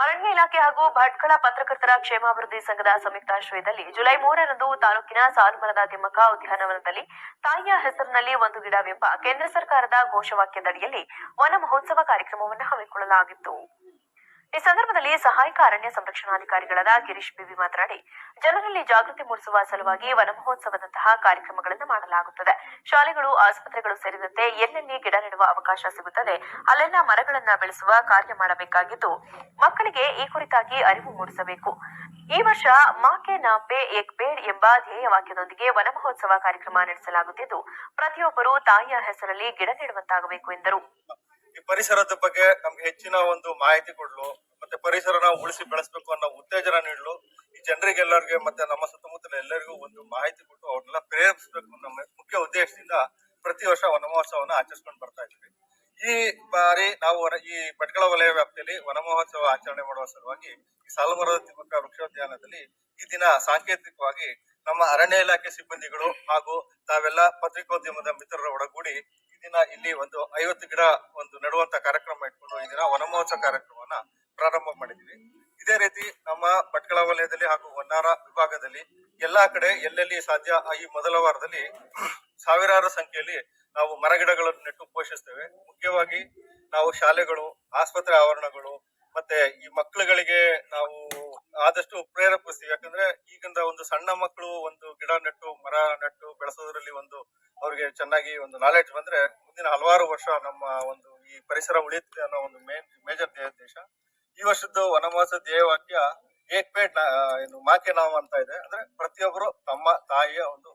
ಅರಣ್ಯ ಇಲಾಖೆ ಹಾಗೂ ಭಟ್ಕಳ ಪತ್ರಕರ್ತರ ಕ್ಷೇಮಾಭಿವೃದ್ಧಿ ಸಂಘದ ಸಂಯುಕ್ತಾಶ್ರಯದಲ್ಲಿ ಜುಲೈ ಮೂರರಂದು ತಾಲೂಕಿನ ಸಾಲುಮರದ ತಿಮ್ಮಕ್ಕ ಉದ್ಯಾನವನದಲ್ಲಿ ತಾಯಿಯ ಹೆಸರಿನಲ್ಲಿ ಒಂದು ಗಿಡವೆಂಬ ಕೇಂದ್ರ ಸರ್ಕಾರದ ಘೋಷವಾಕ್ಯದಡಿಯಲ್ಲಿ ವನ ಮಹೋತ್ಸವ ಕಾರ್ಯಕ್ರಮವನ್ನು ಹಮ್ಮಿಕೊಳ್ಳಲಾಗಿತ್ತು. ಈ ಸಂದರ್ಭದಲ್ಲಿ ಸಹಾಯಕ ಅರಣ್ಯ ಸಂರಕ್ಷಣಾಧಿಕಾರಿಗಳಾದ ಗಿರೀಶ್ ಬಿವಿ ಮಾತನಾಡಿ, ಜನರಲ್ಲಿ ಜಾಗೃತಿ ಮೂಡಿಸುವ ಸಲುವಾಗಿ ವನ ಮಹೋತ್ಸವದಂತಹ ಕಾರ್ಯಕ್ರಮಗಳನ್ನು ಮಾಡಲಾಗುತ್ತದೆ. ಶಾಲೆಗಳು, ಆಸ್ಪತ್ರೆಗಳು ಸೇರಿದಂತೆ ಎಲ್ಲೆಲ್ಲಿ ಗಿಡ ನೆಡುವ ಅವಕಾಶ ಸಿಗುತ್ತದೆ, ಅಲ್ಲೆಲ್ಲ ಮರಗಳನ್ನ ಬೆಳೆಸುವ ಕಾರ್ಯ ಮಾಡಬೇಕಾಗಿದ್ದು, ಮಕ್ಕಳಿಗೆ ಈ ಕುರಿತಾಗಿ ಅರಿವು ಮೂಡಿಸಬೇಕು. ಈ ವರ್ಷ ಮಾಕೆ ನಾಪೆ ಏಕ್ ಪೇಡ್ ಎಂಬ ಧ್ಯೇಯ ವಾಕ್ಯದೊಂದಿಗೆ ವನ ಮಹೋತ್ಸವ ಕಾರ್ಯಕ್ರಮ ನಡೆಸಲಾಗುತ್ತಿದ್ದು, ಪ್ರತಿಯೊಬ್ಬರು ತಾಯಿಯ ಹೆಸರಲ್ಲಿ ಗಿಡ ನೆಡುವಂತಾಗಬೇಕು ಎಂದರು. ಈ ಪರಿಸರದ ಬಗ್ಗೆ ನಮ್ಗೆ ಹೆಚ್ಚಿನ ಒಂದು ಮಾಹಿತಿ ಕೊಡ್ಲು, ಮತ್ತೆ ಪರಿಸರನ ಉಳಿಸಿ ಬೆಳೆಸಬೇಕು ಅನ್ನೋ ಉತ್ತೇಜನ ನೀಡಲು. ಈ ಜನರಿಗೆಲ್ಲರಿಗೆ, ಮತ್ತೆ ನಮ್ಮ ಸುತ್ತಮುತ್ತಲ ಎಲ್ಲರಿಗೂ ಒಂದು ಮಾಹಿತಿ ಕೊಟ್ಟು ಅವ್ರನ್ನೆಲ್ಲ ಪ್ರೇರೇಪಿಸಬೇಕು ನಮ್ಮ ಮುಖ್ಯ ಉದ್ದೇಶದಿಂದ ಪ್ರತಿ ವರ್ಷ ವನ ಆಚರಿಸಿಕೊಂಡು ಬರ್ತಾ ಇದ್ದೀವಿ ಈ ಬಾರಿ ನಾವು ಈ ಪಟ್ಕಳ ವಲಯ ವ್ಯಾಪ್ತಿಯಲ್ಲಿ ವನಮಹೋತ್ಸವ ಆಚರಣೆ ಮಾಡುವ ಸಲುವಾಗಿ ಈ ಸಾಲುಮರದ ತಿಮ್ಮಕ್ಕ ವೃಕ್ಷೋದ್ಯಾನದಲ್ಲಿ ಈ ದಿನ ಸಾಂಕೇತಿಕವಾಗಿ ನಮ್ಮ ಅರಣ್ಯ ಇಲಾಖೆ ಸಿಬ್ಬಂದಿಗಳು ಹಾಗೂ ತಾವೆಲ್ಲ ಪತ್ರಿಕೋದ್ಯಮದ ಮಿತ್ರರ ಒಳಗೂಡಿ ಈ ದಿನ ಇಲ್ಲಿ ಒಂದು ಐವತ್ತು ಗಿಡ ಒಂದು ನೆಡುವಂತ ಕಾರ್ಯಕ್ರಮ ಇಟ್ಕೊಂಡು ಈ ದಿನ ವನಮಹೋತ್ಸವ ಕಾರ್ಯಕ್ರಮವನ್ನ ಪ್ರಾರಂಭ ಮಾಡಿದೀವಿ ಇದೇ ರೀತಿ ನಮ್ಮ ಭಟ್ಕಳ ವಲಯದಲ್ಲಿ ಹಾಗೂ ಹೊನ್ನಾರ ವಿಭಾಗದಲ್ಲಿ ಎಲ್ಲಾ ಕಡೆ ಎಲ್ಲೆಲ್ಲಿ ಸಾಧ್ಯ ಈ ಮೊದಲ ವಾರದಲ್ಲಿ ಸಾವಿರಾರು ಸಂಖ್ಯೆಯಲ್ಲಿ ನಾವು ಮರಗಿಡಗಳನ್ನು ನೆಟ್ಟು ಪೋಷಿಸ್ತೇವೆ. ಮುಖ್ಯವಾಗಿ ನಾವು ಶಾಲೆಗಳು, ಆಸ್ಪತ್ರೆ ಆವರಣಗಳು, ಮತ್ತೆ ಈ ಮಕ್ಕಳುಗಳಿಗೆ ನಾವು ಆದಷ್ಟು ಪ್ರೇರೇಪಿಸ್ತೀವಿ ಯಾಕಂದ್ರೆ ಈಗಿಂದ ಒಂದು ಸಣ್ಣ ಮಕ್ಕಳು ಒಂದು ಗಿಡ ನೆಟ್ಟು, ಮರ ನೆಟ್ಟು ಬೆಳೆಸೋದ್ರಲ್ಲಿ ಒಂದು ಅವ್ರಿಗೆ ಚೆನ್ನಾಗಿ ಒಂದು ನಾಲೆಡ್ಜ್ ಬಂದ್ರೆ ಮುಂದಿನ ಹಲವಾರು ವರ್ಷ ನಮ್ಮ ಒಂದು ಈ ಪರಿಸರ ಉಳಿಯುತ್ತೆ ಅನ್ನೋ ಒಂದು ಮೇನ್ ಮೇಜರ್ ಉದ್ದೇಶ ಈ ವರ್ಷದ್ದು ವನವಾಸ ಧ್ಯೇಯವಾಕ್ಯ ಏಕ್ ಪೇಟ್ ಏನು ಮಾಕೆ ನಾಮ ಅಂತ ಇದೆ. ಅಂದ್ರೆ ಪ್ರತಿಯೊಬ್ಬರು ತಮ್ಮ ತಾಯಿಯ ಒಂದು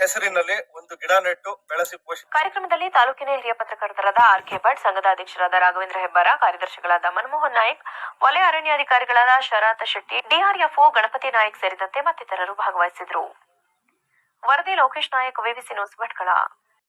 ಹೆಸರಿನಲ್ಲಿ ಒಂದು ಗಿಡ ನೆಟ್ಟು ಬೆಳೆಸಿ ಪೋಷಿ ಕಾರ್ಯಕ್ರಮದಲ್ಲಿ ತಾಲೂಕಿನ ಹಿರಿಯ ಪತ್ರಕರ್ತರಾದ ಆರ್ ಕೆ ಭಟ್, ಸಂಘದ ಅಧ್ಯಕ್ಷರಾದ ರಾಘವೇಂದ್ರ ಹೆಬ್ಬಾರ, ಕಾರ್ಯದರ್ಶಿಗಳಾದ ಮನಮೋಹನ್ ನಾಯಕ್, ವಲಯ ಅರಣ್ಯಾಧಿಕಾರಿಗಳಾದ ಶರತ್ ಶೆಟ್ಟಿ, ಡಿಆರ್ಎಫ್ಒ ಗಣಪತಿ ನಾಯಕ್ ಸೇರಿದಂತೆ ಮತ್ತಿತರರು ಭಾಗವಹಿಸಿದರು ವರದಿ ಲೋಕೇಶ್ ನಾಯಕ್ ವಿವಿಸಿ ನ್ಯೂಸ್ ಭಟ್ಕಳ.